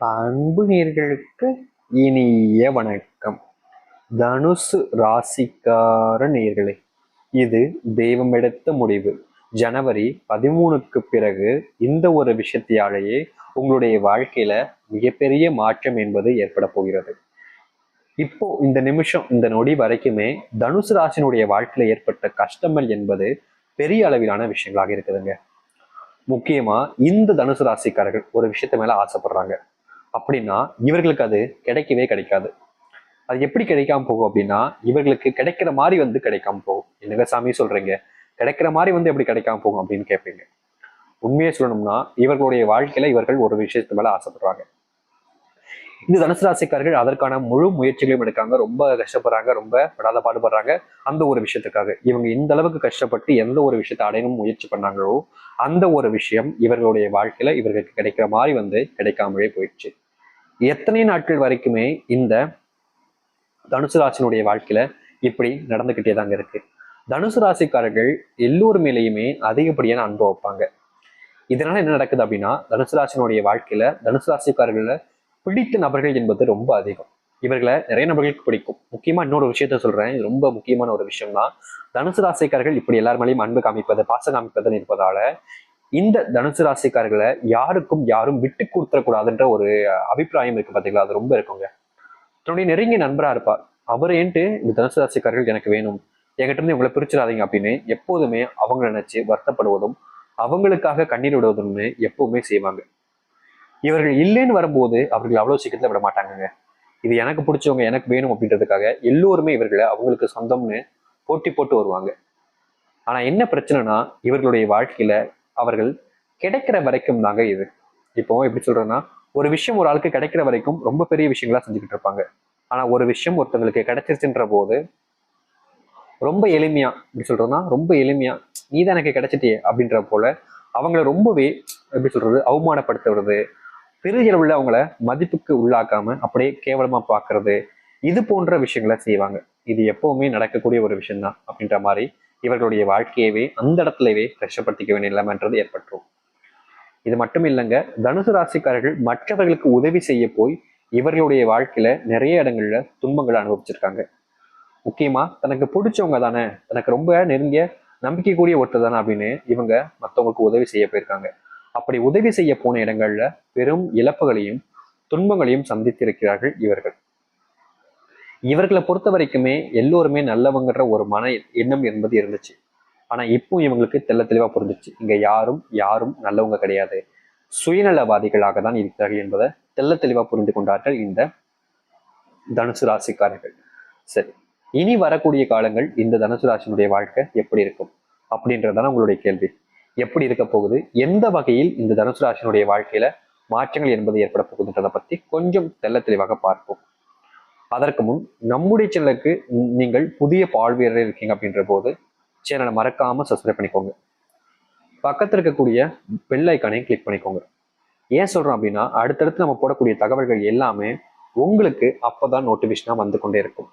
அன்பு நேர்களுக்கு இனிய வணக்கம். தனுசு ராசிக்கார நேர்களே இது தெய்வம் எடுத்த முடிவு. ஜனவரி பதிமூணுக்கு பிறகு இந்த ஒரு விஷயத்தியாலேயே உங்களுடைய வாழ்க்கையில மிகப்பெரிய மாற்றம் என்பது ஏற்பட போகிறது. இப்போ இந்த நிமிஷம் இந்த நொடி வரைக்குமே தனுசு ராசினுடைய வாழ்க்கையில ஏற்பட்ட கஷ்டங்கள் என்பது பெரிய அளவிலான விஷயங்களாக இருக்குதுங்க. முக்கியமா இந்த தனுசு ராசிக்காரர்கள் ஒரு விஷயத்த மேல ஆசைப்படுறாங்க. அப்படின்னா இவர்களுக்கு அது கிடைக்கவே கிடைக்காது. அது எப்படி கிடைக்காம போகும் அப்படின்னா இவர்களுக்கு கிடைக்கிற மாதிரி வந்து கிடைக்காம போகும். என்னங்க சாமி சொல்றீங்க? கிடைக்கிற மாதிரி வந்து எப்படி கிடைக்காம போகும் அப்படின்னு கேட்பீங்க உண்மையை சொல்லணும்னா இவர்களுடைய வாழ்க்கையில இவர்கள் ஒரு விஷயத்து மேல ஆசைப்படுறாங்க. இந்த தனுசு ராசிக்காரர்கள் அதற்கான முழு முயற்சிகளையும் எடுக்காங்க ரொம்ப கஷ்டப்படுறாங்க ரொம்ப படாத பாடுபடுறாங்க. அந்த ஒரு விஷயத்துக்காக. இவங்க இந்த அளவுக்கு கஷ்டப்பட்டு எந்த ஒரு விஷயத்தை அடையணும் முயற்சி பண்ணாங்களோ அந்த ஒரு விஷயம் இவர்களுடைய வாழ்க்கையில இவர்களுக்கு கிடைக்கிற மாதிரி வந்து கிடைக்காமலே போயிடுச்சு. எத்தனை நாட்கள் வரைக்குமே இந்த தனுசு ராசினுடைய வாழ்க்கையில இப்படி நடந்துகிட்டே தாங்க இருக்கு. தனுசு ராசிக்காரர்கள் எல்லோர் மேலேயுமே அதிகப்படியான அன்பு வைப்பாங்க. இதனால என்ன நடக்குது அப்படின்னா தனுசு ராசினுடைய வாழ்க்கையில தனுசு ராசிக்காரர்கள பிடித்த நபர்கள் என்பது ரொம்ப அதிகம். இவர்களை நிறைய நபர்களுக்கு பிடிக்கும். முக்கியமா இன்னொரு விஷயத்த சொல்றேன். இது ரொம்ப முக்கியமான ஒரு விஷயம் தான் தனுசு ராசிக்காரர்கள் இப்படி எல்லார் மேலேயும் அன்பு காமிப்பது பாசம் காமிப்பதுன்னு இருப்பதால இந்த தனுசு ராசிக்காரர்களை யாருக்கும் யாரும் விட்டு கொடுத்துடக்கூடாதுன்ற ஒரு அபிப்பிராயம் இருக்கு பார்த்தீங்களா அது ரொம்ப இருக்குங்க. தன்னுடைய நெருங்கிய நண்பரா இருப்பார். அவர் ஏன்ட்டு இந்த தனுசு ராசிக்காரர்கள் எனக்கு வேணும் என்கிட்ட இருந்து இவங்களை பிரிச்சிடாதீங்க அப்படின்னு எப்போதுமே அவங்க நினைச்சு வருத்தப்படுவதும் அவங்களுக்காக கண்ணீர் விடுவதும்னு எப்பவுமே செய்வாங்க. இவர்கள் இல்லைன்னு வரும்போது அவர்கள் அவ்வளவு சீக்கிரத்தில் விட மாட்டாங்கங்க. இது எனக்கு பிடிச்சவங்க எனக்கு வேணும் அப்படின்றதுக்காக எல்லோருமே இவர்களை அவங்களுக்கு சொந்தம்னு போட்டி போட்டு வருவாங்க. ஆனா என்ன பிரச்சனைனா இவர்களுடைய வாழ்க்கையில அவர்கள் கிடைக்கிற வரைக்கும் தாங்க இது. இப்போ எப்படி சொல்றேன்னா ஒரு விஷயம் ஒரு ஆளுக்கு கிடைக்கிற வரைக்கும் ரொம்ப பெரிய விஷயங்களா செஞ்சுக்கிட்டு இருப்பாங்க. ஆனா ஒரு விஷயம் ஒருத்தங்களுக்கு கிடைச்சிருச்சுன்ற போது ரொம்ப எளிமையா எப்படி சொல்றதுன்னா ரொம்ப எளிமையா நீ தான் எனக்கு கிடைச்சிட்டியே அப்படின்ற போல அவங்கள ரொம்பவே எப்படி சொல்றது அவமானப்படுத்துறது பெரிய அவங்கள மதிப்புக்கு உள்ளாக்காம அப்படியே கேவலமா பாக்குறது இது போன்ற விஷயங்களை செய்வாங்க. இது எப்பவுமே நடக்கக்கூடிய ஒரு விஷயம்தான் அப்படின்ற மாதிரி இவர்களுடைய வாழ்க்கையவே அந்த இடத்துலவே கஷ்டப்படுத்திக்க வேண்டிய நிலைமைன்றது ஏற்பட்டுரும். இது மட்டும் இல்லைங்க தனுசு ராசிக்காரர்கள் மற்றவர்களுக்கு உதவி செய்ய போய் இவர்களுடைய வாழ்க்கையில நிறைய இடங்கள்ல துன்பங்களை அனுபவிச்சிருக்காங்க. முக்கியமா தனக்கு பிடிச்சவங்க தானே தனக்கு ரொம்ப நெருங்கிய நம்பிக்கைக்கூடிய ஒருத்தர் தானே அப்படின்னு இவங்க மற்றவங்களுக்கு உதவி செய்ய போயிருக்காங்க. அப்படி உதவி செய்ய போன இடங்கள்ல பெரும் இழப்புகளையும் துன்பங்களையும் சந்தித்திருக்கிறார்கள் இவர்கள். இவர்களை பொறுத்த வரைக்குமே எல்லோருமே நல்லவங்கன்ற ஒரு மன எண்ணம் என்பது இருந்துச்சு. ஆனா இப்போ இவங்களுக்கு தெள்ள தெளிவா புரிஞ்சிச்சு. இங்க யாரும் யாரும் நல்லவங்க கிடையாது. சுயநலவாதிகளாக தான் இருக்கிறார்கள் என்பதை தெள்ள தெளிவா புரிந்து கொண்டார்கள் இந்த தனுசு ராசிக்காரர்கள். சரி இனி வரக்கூடிய காலங்கள் இந்த தனுசு ராசினுடைய வாழ்க்கை எப்படி இருக்கும்? அப்படின்றதான உங்களுடைய கேள்வி. எப்படி இருக்க போகுது? எந்த வகையில் இந்த தனுசு ராசினுடைய வாழ்க்கையில மாற்றங்கள் என்பது ஏற்பட போகுதுன்றதை பத்தி கொஞ்சம் தெள்ள தெளிவாக பார்ப்போம். அதற்கு முன் நம்முடைய சேனலுக்கு நீங்கள் புதிய பால்வீரர் இருக்கீங்க அப்படின்ற போது சேனலை மறக்காமல் சப்ஸ்கிரைப் பண்ணிக்கோங்க. பக்கத்தில் இருக்கக்கூடிய பெல் ஐக்கானையும் கிளிக் பண்ணிக்கோங்க. ஏன் சொல்கிறோம் அப்படின்னா அடுத்தடுத்து நம்ம போடக்கூடிய தகவல்கள் எல்லாமே உங்களுக்கு அப்போ தான் நோட்டிஃபிகேஷனாக வந்து கொண்டே இருக்கும்.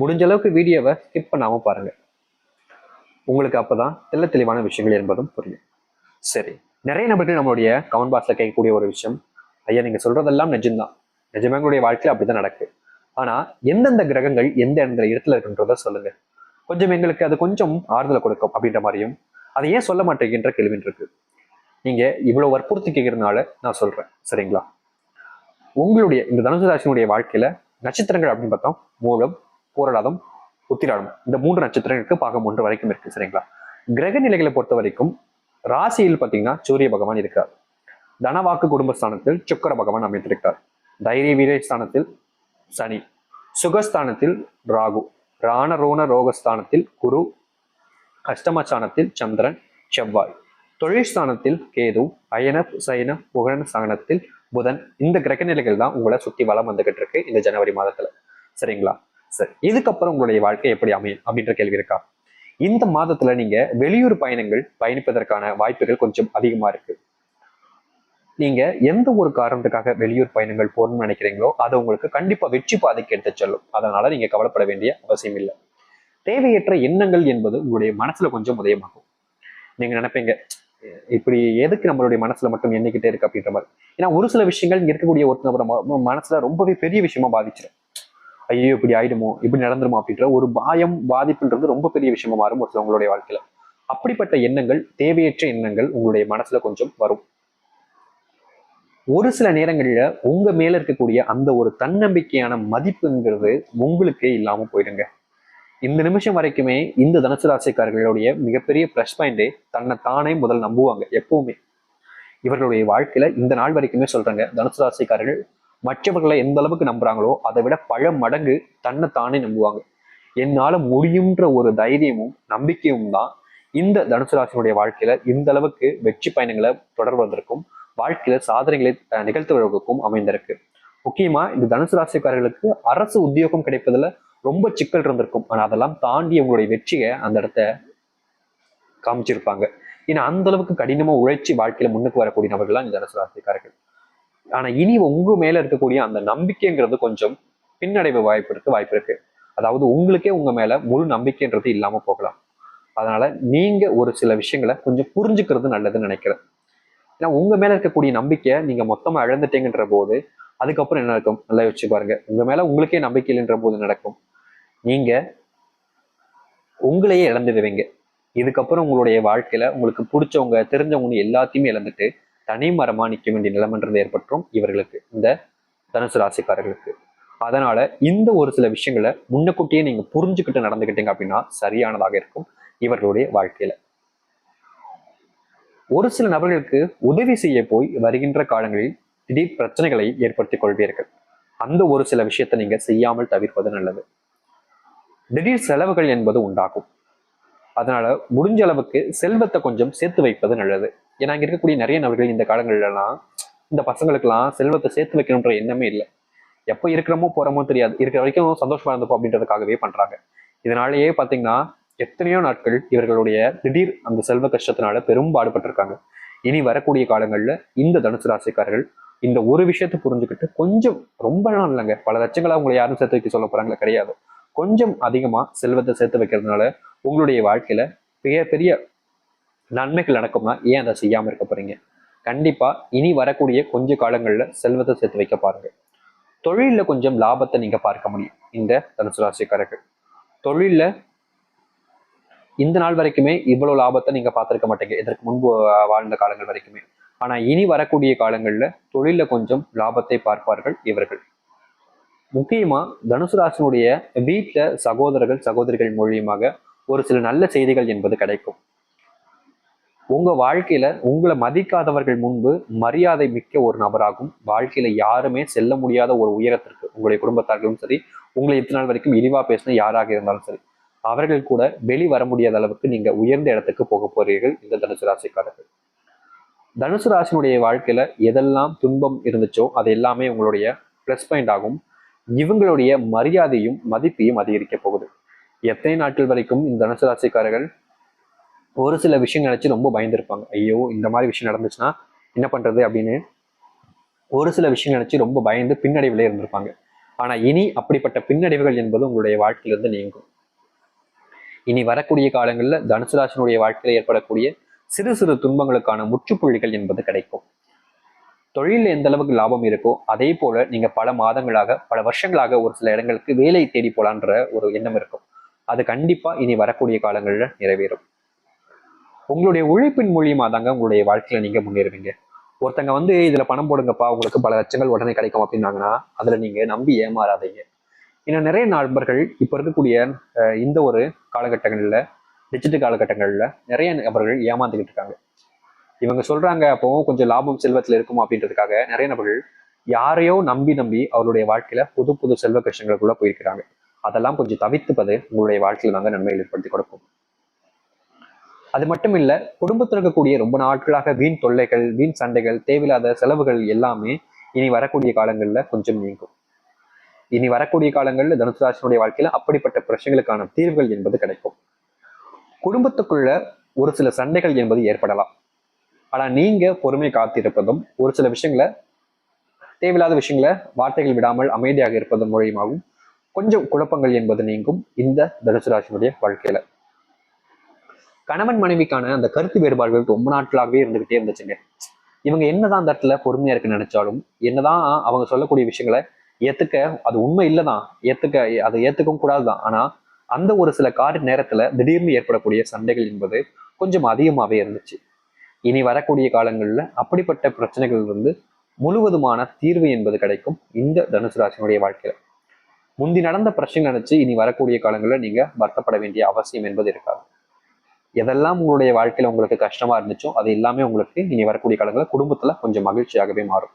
முடிஞ்ச அளவுக்கு வீடியோவை ஸ்கிப் பண்ணாமல் பாருங்கள் உங்களுக்கு அப்போ தான் தெல்ல தெளிவான விஷயங்கள் என்பதும் புரியும். சரி நிறைய நபர்கள் நம்மளுடைய கமெண்ட் பாக்ஸில் கேட்கக்கூடிய ஒரு விஷயம் ஐயா நீங்கள் சொல்கிறதெல்லாம் நிஜம்தான். நிஜமே உங்களுடைய வாழ்க்கையில அப்படிதான் நடக்கு. ஆனா எந்தெந்த கிரகங்கள் எந்த எந்த இடத்துல இருக்குன்றத சொல்லுங்க. கொஞ்சம் எங்களுக்கு அது கொஞ்சம் ஆறுதலை கொடுக்கும் அப்படின்ற மாதிரியும் அதை ஏன் சொல்ல மாட்டேங்கின்ற கேள்வின்னு இருக்கு. நீங்க இவ்வளவு வற்புறுத்தி கேட்கறதுனால நான் சொல்றேன். சரிங்களா? உங்களுடைய இந்த தனுசு ராசினுடைய வாழ்க்கையில நட்சத்திரங்கள் அப்படின்னு பார்த்தோம். மூலம் போராடம் உத்திராடம். இந்த மூன்று நட்சத்திரங்களுக்கு பாகம் ஒன்று வரைக்கும் இருக்கு. சரிங்களா? கிரக நிலைகளை பொறுத்த வரைக்கும் ராசியில் பார்த்தீங்கன்னா சூரிய பகவான் இருக்கார் தனவாக்கு குடும்பஸ்தானத்தில் சுக்கர பகவான் அமைந்திருக்கார் தைரிய வீர ஸ்தானத்தில் சனி சுகஸ்தானத்தில் ராகு ராணரோண ரோகஸ்தானத்தில் குரு அஷ்டமஸ்தானத்தில் சந்திரன் செவ்வாய். தொழில்ஸ்தானத்தில் கேது அயன சயன புகழன் ஸ்தானத்தில் புதன். இந்த கிரக நிலைகள் தான் உங்களை சுத்தி வளம் வந்துகிட்டு இருக்கு இந்த ஜனவரி மாதத்துல. சரிங்களா? சரி இதுக்கப்புறம் உங்களுடைய வாழ்க்கை எப்படி அமையும் அப்படின்ற கேள்வி இருக்கா? இந்த மாதத்துல நீங்க வெளியூர் பயணங்கள் பயணிப்பதற்கான வாய்ப்புகள் கொஞ்சம் அதிகமா இருக்கு. நீங்க எந்த ஒரு காரணத்துக்காக வெளியூர் பயணங்கள் போகணும்னு நினைக்கிறீங்களோ அது உங்களுக்கு கண்டிப்பா வெற்றி பாதைக்கு எடுத்து செல்லும். அதனால நீங்க கவலைப்பட வேண்டிய அவசியம் இல்லை. தேவையற்ற எண்ணங்கள் என்பது உங்களுடைய மனசுல கொஞ்சம் உதயமாகும். நீங்க நினைப்பீங்க இப்படி எதுக்கு நம்மளுடைய மனசுல மட்டும் எண்ணிக்கிட்டே இருக்கு அப்படின்ற மாதிரி. ஏன்னா ஒரு சில விஷயங்கள் இங்க இருக்கக்கூடிய ஒரு மனசுல ரொம்பவே பெரிய விஷயமா பாதிச்சிடும் ஐயோ இப்படி ஆயிடுமோ இப்படி நடந்துருமோ அப்படின்ற ஒரு பாயம் பாதிப்புன்றது ரொம்ப பெரிய விஷயமா மாறும் ஒரு சிலவங்களுடைய வாழ்க்கையில. அப்படிப்பட்ட எண்ணங்கள் தேவையற்ற எண்ணங்கள் உங்களுடைய மனசுல கொஞ்சம் வரும். ஒரு சில நேரங்களில் உங்க மேல இருக்கக்கூடிய அந்த ஒரு தன்னம்பிக்கையான மதிப்புங்கிறது உங்களுக்கே இல்லாமல் போயிடுங்க. இந்த நிமிஷம் வரைக்குமே இந்த தனுசு ராசிக்காரர்களுடைய மிகப்பெரிய ப்ளஸ் பாயிண்டே தன்னை தானே முதல் நம்புவாங்க எப்பவுமே. இவர்களுடைய வாழ்க்கையில இந்த நாள் வரைக்குமே சொல்றாங்க தனுசு ராசிக்காரர்கள் மற்றவர்களை எந்த அளவுக்கு நம்புறாங்களோ அதை விட பல மடங்கு தன்னை தானே நம்புவாங்க. என்னால முடியுன்ற ஒரு தைரியமும் நம்பிக்கையும் தான் இந்த தனுசு ராசியினுடைய வாழ்க்கையில இந்த அளவுக்கு வெற்றி பயணங்களை தொடர்வதற்கும் வாழ்க்கையில சாதனைகளை நிகழ்த்துவதற்கும் அமைந்திருக்கு. முக்கியமா இந்த தனுசு ராசிக்காரர்களுக்கு அரசு உத்தியோகம் கிடைப்பதுல ரொம்ப சிக்கல் இருந்திருக்கும். ஆனா அதெல்லாம் தாண்டி உங்களுடைய வெற்றியை அந்த இடத்த காமிச்சிருப்பாங்க. ஏன்னா அந்த அளவுக்கு கடினமா உழைச்சி வாழ்க்கையில முன்னுக்கு வரக்கூடிய நபர்கள்லாம் இந்த தனுசு ராசிக்காரர்கள். ஆனா இனி உங்க மேல இருக்கக்கூடிய அந்த நம்பிக்கைங்கிறது கொஞ்சம் பின்னடைவு வாய்ப்பு இருக்கு வாய்ப்பு இருக்கு. அதாவது உங்களுக்கே உங்க மேல முழு நம்பிக்கைன்றது இல்லாம போகலாம். அதனால நீங்க ஒரு சில விஷயங்களை கொஞ்சம் புரிஞ்சுக்கிறது நல்லதுன்னு நினைக்கிறேன். ஏன்னா உங்க மேல இருக்கக்கூடிய நம்பிக்கை நீங்க மொத்தமா இழந்துட்டீங்கன்ற போது அதுக்கப்புறம் என்ன இருக்கும் நல்லா யோசிச்சு பாருங்க. உங்க மேல உங்களுக்கே நம்பிக்கை இல்லைன்ற போது நடக்கும்? நீங்க உங்களையே இழந்துடுவீங்க. இதுக்கப்புறம் உங்களுடைய வாழ்க்கையில உங்களுக்கு பிடிச்சவங்க தெரிஞ்சவங்க எல்லாத்தையுமே இழந்துட்டு தனி மரமா நிற்க வேண்டிய நிலைமன்றது ஏற்பட்டுரும் இவர்களுக்கு இந்த தனுசு ராசிக்காரர்களுக்கு. அதனால இந்த ஒரு சில விஷயங்களை முன்னக்கூட்டியே நீங்க புரிஞ்சுக்கிட்டு நடந்துக்கிட்டீங்க அப்படின்னா சரியானதாக இருக்கும் இவர்களுடைய வாழ்க்கையில. ஒரு சில நபர்களுக்கு உதவி செய்ய போய் வருகின்ற காலங்களில் திடீர் பிரச்சனைகளை ஏற்படுத்திக் கொள்வீர்கள். அந்த ஒரு சில விஷயத்தை நீங்க செய்யாமல் தவிர்ப்பது நல்லது. திடீர் செலவுகள் என்பது உண்டாகும். அதனால முடிஞ்ச அளவுக்கு செல்வத்தை கொஞ்சம் சேர்த்து வைப்பது நல்லது. ஏன்னா இங்க இருக்கக்கூடிய நிறைய நபர்கள் இந்த காலங்கள்லாம் இந்த பசங்களுக்கெல்லாம் செல்வத்தை சேர்த்து வைக்கணுன்ற எண்ணமே இல்லை. எப்போ இருக்கிறோமோ போறோமோ தெரியாது. இருக்கிற வரைக்கும் சந்தோஷமா இருந்தப்போ அப்படின்றதுக்காகவே பண்றாங்க. இதனாலேயே பாத்தீங்கன்னா எத்தனையோ நாட்கள் இவர்களுடைய திடீர் அந்த செல்வ கஷ்டத்தினால பெரும் பாடுபட்டிருக்காங்க. இனி வரக்கூடிய காலங்களில் இந்த தனுசு ராசிக்காரர்கள் இந்த ஒரு விஷயத்தை புரிஞ்சுக்கிட்டு கொஞ்சம் ரொம்ப நாள் இல்லைங்க. பல லட்சங்களா உங்களை யாரும் சேர்த்து வைக்க சொல்ல போறாங்களா? கிடையாது. கொஞ்சம் அதிகமா செல்வத்தை சேர்த்து வைக்கிறதுனால உங்களுடைய வாழ்க்கையில பெரிய பெரிய நன்மைகள் நடக்கும்னா ஏன் அதை செய்யாமல் இருக்க போறீங்க? கண்டிப்பா இனி வரக்கூடிய கொஞ்ச காலங்களில் செல்வத்தை சேர்த்து வைக்க பாருங்க. தொழில்ல கொஞ்சம் லாபத்தை நீங்க பார்க்க முடியும். இந்த தனுசு ராசிக்காரர்கள். தொழில்ல இந்த நாள் வரைக்குமே இவ்வளவு லாபத்தை நீங்க பார்த்துருக்க மாட்டீங்க. இதற்கு முன்பு வாழ்ந்த காலங்கள் வரைக்குமே. ஆனா இனி வரக்கூடிய காலங்கள்ல தொழில கொஞ்சம் லாபத்தை பார்ப்பார்கள் இவர்கள். முக்கியமா தனுசு ராசினுடைய வீட்டுல சகோதரர்கள் சகோதரிகள் மூலியமாக ஒரு சில நல்ல செய்திகள் என்பது கிடைக்கும். உங்க வாழ்க்கையில உங்களை மதிக்காதவர்கள் முன்பு மரியாதை மிக்க ஒரு நபராகும். வாழ்க்கையில யாருமே செல்ல முடியாத ஒரு உயரத்திற்கு உங்களுடைய குடும்பத்தார்களும் சரி உங்களை இத்தனை நாள் வரைக்கும் இழிவா பேசின யாராக இருந்தாலும் சரி அவர்கள் கூட வெளி வர முடியாத அளவுக்கு நீங்க உயர்ந்த இடத்துக்கு போக போறீர்கள் இந்த தனுசு ராசிக்காரர்கள். தனுசு ராசினுடைய வாழ்க்கையில எதெல்லாம் துன்பம் இருந்துச்சோ அது எல்லாமே உங்களுடைய ப்ளஸ் பாயிண்ட் ஆகும். இவங்களுடைய மரியாதையும் மதிப்பையும் அதிகரிக்க போகுது. எத்தனை நாட்கள் வரைக்கும் இந்த தனுசு ராசிக்காரர்கள் ஒரு சில விஷயம் நினைச்சு ரொம்ப பயந்துருப்பாங்க. ஐயோ இந்த மாதிரி விஷயம் நடந்துச்சுன்னா என்ன பண்றது அப்படின்னு ஒரு சில விஷயம் நினைச்சு ரொம்ப பயந்து பின்னடைவுல இருந்திருப்பாங்க. ஆனா இனி அப்படிப்பட்ட பின்னடைவுகள் என்பது உங்களுடைய வாழ்க்கையிலிருந்து நீங்கும். இனி வரக்கூடிய காலங்களில் தனுசு ராசினுடைய ஏற்படக்கூடிய சிறு சிறு துன்பங்களுக்கான முற்றுப்புள்ளிகள் என்பது கிடைக்கும். தொழிலில் எந்த அளவுக்கு லாபம் இருக்கோ அதே போல நீங்க பல மாதங்களாக பல வருஷங்களாக ஒரு சில இடங்களுக்கு வேலை தேடி போலான்ற ஒரு எண்ணம் இருக்கும். அது கண்டிப்பா இனி வரக்கூடிய காலங்களில் நிறைவேறும். உங்களுடைய உழைப்பின் மூலியமா தாங்க உங்களுடைய வாழ்க்கையில நீங்க முன்னேறுவீங்க. ஒருத்தங்க வந்து இதுல பணம் போடுங்கப்பா உங்களுக்கு பல லட்சங்கள் உடனே கிடைக்கும் அப்படின்னாங்கன்னா அதுல நீங்க நம்பி ஏமாறாதீங்க. இன்னும் நிறைய நண்பர்கள் இப்ப இருக்கக்கூடிய அஹ், இந்த ஒரு காலகட்டங்கள்ல டிஜிட்டல் காலகட்டங்கள்ல நிறைய நபர்கள் ஏமாந்துக்கிட்டு இருக்காங்க. இவங்க சொல்றாங்க அப்போ கொஞ்சம் லாபம் செல்வத்துல இருக்கும் அப்படின்றதுக்காக நிறைய நபர்கள் யாரையோ நம்பி நம்பி அவருடைய வாழ்க்கையில புது புது செல்வ கஷ்டங்களுக்குள்ளே போயிருக்கிறாங்க. அதெல்லாம் கொஞ்சம் தவிர்த்துப்பது உங்களுடைய வாழ்க்கையில் தாங்க நன்மையில் ஏற்படுத்தி கொடுக்கும். அது மட்டும் இல்ல குடும்பத்தில் இருக்கக்கூடிய ரொம்ப நாட்களாக வீண் தொல்லைகள் வீண் சண்டைகள் தேவையில்லாத செலவுகள் எல்லாமே இனி வரக்கூடிய காலங்களில் கொஞ்சம் நீங்கும். இனி வரக்கூடிய காலங்கள்ல தனுசு ராசினுடைய வாழ்க்கையில அப்படிப்பட்ட பிரச்சனைகளுக்கான தீர்வுகள் என்பது கிடைக்கும். குடும்பத்துக்குள்ள ஒரு சில சண்டைகள் என்பது ஏற்படலாம். ஆனா நீங்க பொறுமை காத்திருப்பதும் ஒரு சில விஷயங்களை தேவையில்லாத விஷயங்களை வார்த்தைகள் விடாமல் அமைதியாக இருப்பதன் மூலியமாகவும் கொஞ்சம் குழப்பங்கள் என்பது நீங்கும் இந்த தனுசு ராசினுடைய வாழ்க்கையில. கணவன் மனைவிக்கான அந்த கருத்து வேறுபாடுகள் ரொம்ப நாட்களாகவே இருந்துகிட்டே இருந்துச்சுங்க. இவங்க என்னதான் அந்த இடத்துல பொறுமையா இருக்குன்னு நினைச்சாலும் என்னதான் அவங்க சொல்லக்கூடிய விஷயங்களை ஏத்துக்க அது உண்மை இல்லைதான். ஏத்துக்க அதை ஏத்துக்கவும் கூடாதுதான். ஆனா அந்த ஒரு சில கார நேரத்துல திடீர்னு ஏற்படக்கூடிய சண்டைகள் என்பது கொஞ்சம் அதிகமாவே இருந்துச்சு. இனி வரக்கூடிய காலங்கள்ல அப்படிப்பட்ட பிரச்சனைகள் இருந்து முழுவதுமான தீர்வு என்பது கிடைக்கும் இந்த தனுசு ராசினுடைய வாழ்க்கையில. முந்தி நடந்த பிரச்சனை நினைச்சு இனி வரக்கூடிய காலங்களில் நீங்க வருத்தப்பட வேண்டிய அவசியம் என்பது இருக்காது. எதெல்லாம் உங்களுடைய வாழ்க்கையில உங்களுக்கு கஷ்டமா இருந்துச்சோ அது எல்லாமே உங்களுக்கு இனி வரக்கூடிய காலங்களில் குடும்பத்துல கொஞ்சம் மகிழ்ச்சியாகவே மாறும்.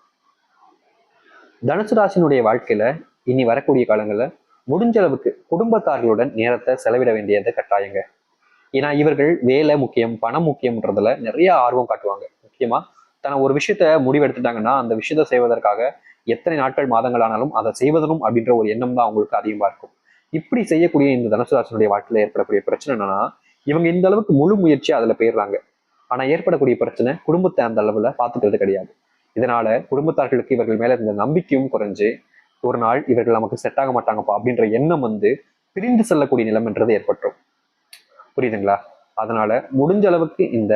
தனுசு ராசினுடைய வாழ்க்கையில இனி வரக்கூடிய காலங்களில் முடிஞ்ச அளவுக்கு குடும்பத்தார்களுடன் நேரத்தை செலவிட வேண்டியது கட்டாயங்க. ஏன்னா இவர்கள் வேலை முக்கியம் பணம் முக்கியம்ன்றதுல நிறைய ஆர்வம் காட்டுவாங்க. முக்கியமா தன ஒரு விஷயத்த முடிவெடுத்துட்டாங்கன்னா அந்த விஷயத்த செய்வதற்காக எத்தனை நாட்கள் மாதங்கள் ஆனாலும் அதை செய்வதனும் அப்படின்ற ஒரு எண்ணம் தான் அவங்களுக்கு அதிகமா இருக்கும். இப்படி செய்யக்கூடிய இந்த தனுசு ராசினுடைய வாழ்க்கையில ஏற்படக்கூடிய பிரச்சனை என்னன்னா இவங்க இந்த அளவுக்கு முழு முயற்சி அதுல போயிடுறாங்க. ஆனா ஏற்படக்கூடிய பிரச்சனை குடும்பத்தை அந்த அளவுல பாத்துக்கிறது கிடையாது. இதனால குடும்பத்தார்களுக்கு இவர்கள் மேல இருந்த நம்பிக்கையும் குறைஞ்சு ஒரு நாள் இவர்கள் நமக்கு செட் ஆக மாட்டாங்கப்பா அப்படின்ற எண்ணம் வந்து பிரிந்து செல்லக்கூடிய நிலைமைன்றது ஏற்பட்டுரும். புரியுதுங்களா? அதனால முடிஞ்ச அளவுக்கு இந்த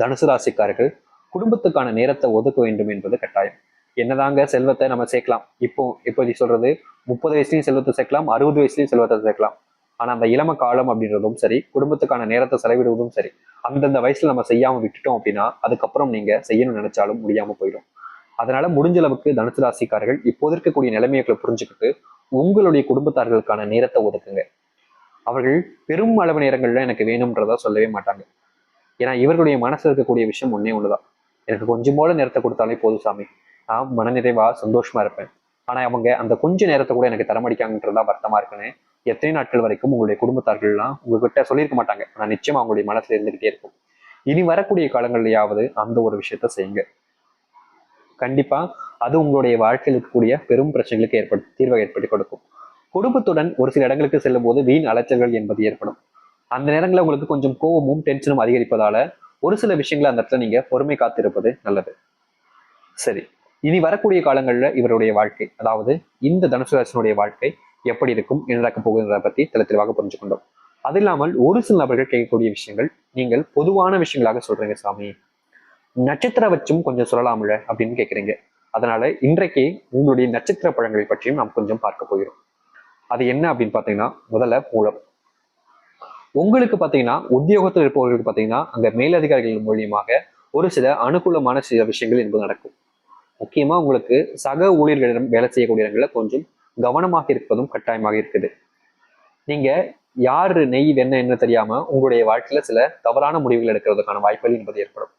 தனுசு ராசிக்காரர்கள் குடும்பத்துக்கான நேரத்தை ஒதுக்க வேண்டும் என்பது கட்டாயம். என்னதாங்க செல்வத்தை நம்ம சேர்க்கலாம்? இப்போ இப்போ சொல்றது முப்பது வயசுலயும் செல்வத்தை சேர்க்கலாம் அறுபது வயசுலயும் செல்வத்தை சேர்க்கலாம். ஆனா அந்த இளம காலம் அப்படின்றதும் சரி குடும்பத்துக்கான நேரத்தை செலவிடுவதும் சரி அந்தந்த வயசுல நம்ம செய்யாம விட்டுட்டோம் அப்படின்னா அதுக்கப்புறம் நீங்க செய்யணும்னு நினைச்சாலும் முடியாம போயிடும். அதனால முடிஞ்ச அளவுக்கு தனுசு ராசிக்காரர்கள் இப்போது இருக்கக்கூடிய நிலைமைகளை புரிஞ்சுக்கிட்டு உங்களுடைய குடும்பத்தார்களுக்கான நேரத்தை ஒதுக்குங்க. அவர்கள் பெரும் அளவு நேரங்கள்ல எனக்கு வேணும்ன்றதா சொல்லவே மாட்டாங்க. ஏன்னா இவர்களுடைய மனசுல இருக்கக்கூடிய விஷயம் ஒன்னே ஒண்ணுதான். எனக்கு கொஞ்சம் போல நேரத்தை கொடுத்தாலே போதும் சாமி. நான் மனநிறைவா சந்தோஷமா இருப்பேன். ஆனா அவங்க அந்த கொஞ்ச நேரத்தை கூட எனக்கு தரமடிக்காங்கன்றதா வருத்தமா இருக்குன்னு எத்தனை நாட்கள் வரைக்கும் உங்களுடைய குடும்பத்தார்கள்லாம் உங்ககிட்ட சொல்லியிருக்க மாட்டாங்க. ஆனா நிச்சயமா அவங்களுடைய மனசுல இருந்துகிட்டே இருக்கும். இனி வரக்கூடிய காலங்கள்லையாவது அந்த ஒரு விஷயத்த செய்யுங்க. கண்டிப்பா அது உங்களுடைய வாழ்க்கையில் இருக்கக்கூடிய பெரும் பிரச்சனைகளுக்கு ஏற்படு தீர்வை ஏற்படுத்தி கொடுக்கும். குடும்பத்துடன் ஒரு சில இடங்களுக்கு செல்லும் போது வீண் அலைச்சல்கள் என்பது ஏற்படும். அந்த நேரங்களில் உங்களுக்கு கொஞ்சம் கோபமும் டென்ஷனும் அதிகரிப்பதால ஒரு சில விஷயங்களை அந்த இடத்துல நீங்க பொறுமை காத்திருப்பது நல்லது. சரி. இனி வரக்கூடிய காலங்களில் இவருடைய வாழ்க்கை அதாவது இந்த தனுசு ராசினுடைய வாழ்க்கை எப்படி இருக்கும் என்ன நடக்க போகுதுன்றதை பற்றி தெளி தெளிவாக புரிஞ்சுக்கொண்டோம் அது இல்லாமல் ஒரு சில நபர்கள் கேட்கக்கூடிய விஷயங்கள் நீங்கள் பொதுவான விஷயங்களாக சொல்றீங்க சாமி. நட்சத்திர வச்சும் கொஞ்சம் சொல்லலாம்ல அப்படின்னு கேட்குறீங்க. அதனால இன்றைக்கு உங்களுடைய நட்சத்திர பழங்களை பற்றியும் நாம் கொஞ்சம் பார்க்க போகிறோம். அது என்ன அப்படின்னு பார்த்தீங்கன்னா முதல்ல மூலம். உங்களுக்கு பார்த்தீங்கன்னா உத்தியோகத்தில் இருப்பவர்களுக்கு பார்த்தீங்கன்னா அங்க மேலதிகாரிகள் மூலியமாக ஒரு சில அனுகூலமான சில விஷயங்கள் என்பது நடக்கும். முக்கியமா உங்களுக்கு சக ஊழியர்களிடம் வேலை செய்யக்கூடிய இடங்களில் கொஞ்சம் கவனமாக இருப்பதும் கட்டாயமாக இருக்குது. நீங்க யாரு நெய் என்ன என்ன தெரியாம உங்களுடைய வாழ்க்கையில சில தவறான முடிவுகள் எடுக்கிறதுக்கான வாய்ப்புகள் என்பது ஏற்படும்.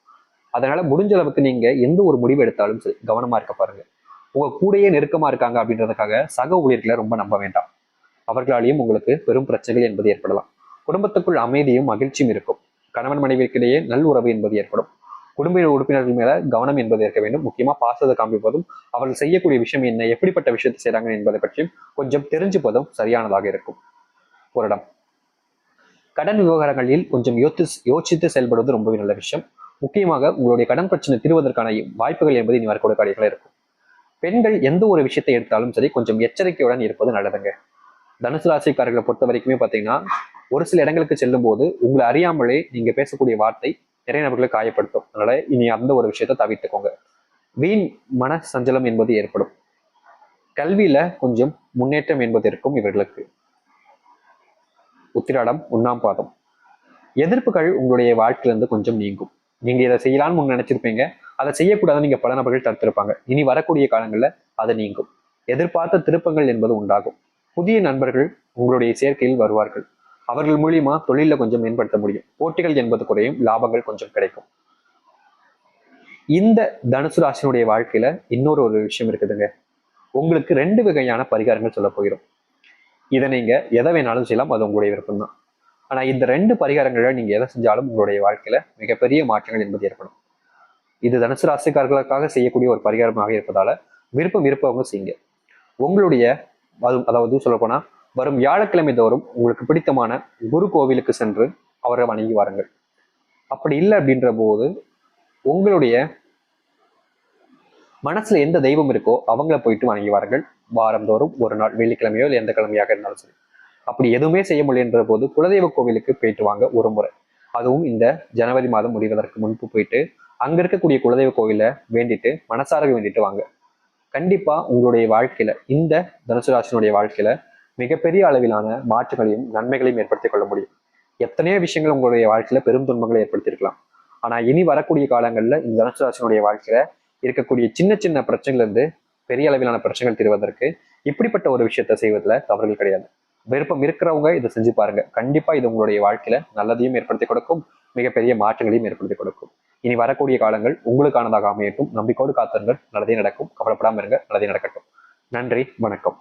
அதனால முடிஞ்ச அளவுக்கு நீங்க எந்த ஒரு முடிவு எடுத்தாலும் சரி கவனமா இருக்க பாருங்க. உங்க கூடயே நெருக்கமா இருக்காங்க அப்படின்றதுக்காக சக ஊழியர்களை ரொம்ப நம்ப வேண்டாம். அவர்களாலேயும் உங்களுக்கு பெரும் பிரச்சனைகள் என்பது ஏற்படலாம். குடும்பத்துக்குள் அமைதியும் மகிழ்ச்சியும் இருக்கும். கணவன் மனைவிக்கிடையே நல்லுறவு என்பது ஏற்படும். குடும்ப உறுப்பினர்கள் மேல கவனம் என்பது இருக்க வேண்டும். முக்கியமா பாசத்தை காண்பிப்பதும் அவர்கள் செய்யக்கூடிய விஷயம் என்ன எப்படிப்பட்ட விஷயத்தை செய்றாங்க என்பதை பற்றியும் கொஞ்சம் தெரிஞ்சுப்பதும் சரியானதாக இருக்கும். ஒரு இடம் கடன் விவகாரங்களில் கொஞ்சம் யோசி யோசித்து செயல்படுவது ரொம்பவே நல்ல விஷயம். முக்கியமாக உங்களுடைய கடன் பிரச்சனை தீர்வதற்கான வாய்ப்புகள் என்பது இனி வரக்கூடிய காரியங்கள் இருக்கும். பெண்கள் எந்த ஒரு விஷயத்தை எடுத்தாலும் சரி கொஞ்சம் எச்சரிக்கையுடன் இருப்பது நல்லதுங்க. தனுசு ராசிக்காரர்களை பொறுத்த வரைக்குமே பார்த்தீங்கன்னா ஒரு சில இடங்களுக்கு செல்லும் போது உங்களை அறியாமலே நீங்க பேசக்கூடிய வார்த்தை நிறைய நபர்களை காயப்படுத்தும். அதனால இனி அந்த ஒரு விஷயத்தை தவிர்த்துக்கோங்க. வீண் மன சஞ்சலம் என்பது ஏற்படும். கல்வியில கொஞ்சம் முன்னேற்றம் என்பது இருக்கும் இவர்களுக்கு. உத்திராடம் உண்ணாம் பாதம். எதிர்ப்புகள் உங்களுடைய வாழ்க்கையிலிருந்து கொஞ்சம் நீங்கும். நீங்க இதை செய்யலாம்னு முன் நினைச்சிருப்பீங்க. அதை செய்யக்கூடாதுன்னு நீங்க பல நபர்கள் தடுத்திருப்பாங்க. இனி வரக்கூடிய காலங்களில் அது நீங்கும். எதிர்பார்த்த திருப்பங்கள் என்பது உண்டாகும். புதிய நண்பர்கள் உங்களுடைய சேர்க்கையில் வருவார்கள். அவர்கள் மூலியமா தொழில கொஞ்சம் மேம்படுத்த முடியும். போட்டிகள் என்பது குறையும் லாபங்கள் கொஞ்சம் கிடைக்கும். இந்த தனுசு ராசினுடைய வாழ்க்கையில இன்னொரு ஒரு விஷயம் இருக்குதுங்க. உங்களுக்கு ரெண்டு வகையான பரிகாரங்கள் சொல்ல போகிறோம். இதை நீங்க எதை வேணாலும் செய்யலாம் அது உங்களுடைய விருப்பம் தான் ஆனா இந்த ரெண்டு பரிகாரங்களை நீங்க எதை செஞ்சாலும் உங்களுடைய வாழ்க்கையில மிகப்பெரிய மாற்றங்கள் என்பது ஏற்படும். இது தனுசு ராசிக்காரர்களுக்காக செய்யக்கூடிய ஒரு பரிகாரமாக இருப்பதால விருப்பம் இருப்பவங்க செய்யுங்க. உங்களுடைய அது- அதாவது சொல்லப்போனா வரும் வியாழக்கிழமை தோறும் உங்களுக்கு பிடித்தமான குரு கோவிலுக்கு சென்று அவரை வணங்கி வாருங்கள். அப்படி இல்லை அப்படின்ற போது உங்களுடைய மனசுல எந்த தெய்வம் இருக்கோ அவங்கள போயிட்டு வணங்கி வாருங்கள். வாரந்தோறும் ஒரு நாள் வெள்ளிக்கிழமையோ இல்லை எந்த கிழமையாக இருந்தாலும் சரி. அப்படி எதுவுமே செய்ய முடியன்ற போது குலதெய்வ கோவிலுக்கு போயிட்டு வாங்க ஒரு முறை. அதுவும் இந்த ஜனவரி மாதம் முடிவதற்கு முன்பு போயிட்டு அங்க இருக்கக்கூடிய குலதெய்வ கோவில வேண்டிட்டு மனசார வேண்டிட்டு வாங்க. கண்டிப்பா உங்களுடைய வாழ்க்கையில இந்த தனுசு ராசினுடைய வாழ்க்கையில மிகப்பெரிய அளவிலான மாற்றங்களையும் நன்மைகளையும் ஏற்படுத்திக் கொள்ள முடியும். எத்தனையோ விஷயங்கள் உங்களுடைய வாழ்க்கையில பெரும் துன்பங்களை ஏற்படுத்தியிருக்கலாம். ஆனா இனி வரக்கூடிய காலங்கள்ல இந்த தனுசு ராசினுடைய வாழ்க்கையில இருக்கக்கூடிய சின்ன சின்ன பிரச்சனைகள் இருந்து பெரிய அளவிலான பிரச்சனைகள் தீர்வதற்கு இப்படிப்பட்ட ஒரு விஷயத்த செய்வதில் தவறுகள் கிடையாது. விருப்பம் இருக்கிறவங்க இதை செஞ்சு பாருங்க. கண்டிப்பா இது உங்களுடைய வாழ்க்கையில நல்லதையும் ஏற்படுத்தி கொடுக்கும் மிகப்பெரிய மாற்றங்களையும் ஏற்படுத்தி கொடுக்கும். இனி வரக்கூடிய காலங்கள் உங்களுக்கானதாக அமையட்டும். நம்பிக்கையோடு காத்திருங்கள். நல்லதே நடக்கும். கவலைப்படாமல் இருங்க. நல்லதே நடக்கட்டும். நன்றி. வணக்கம்.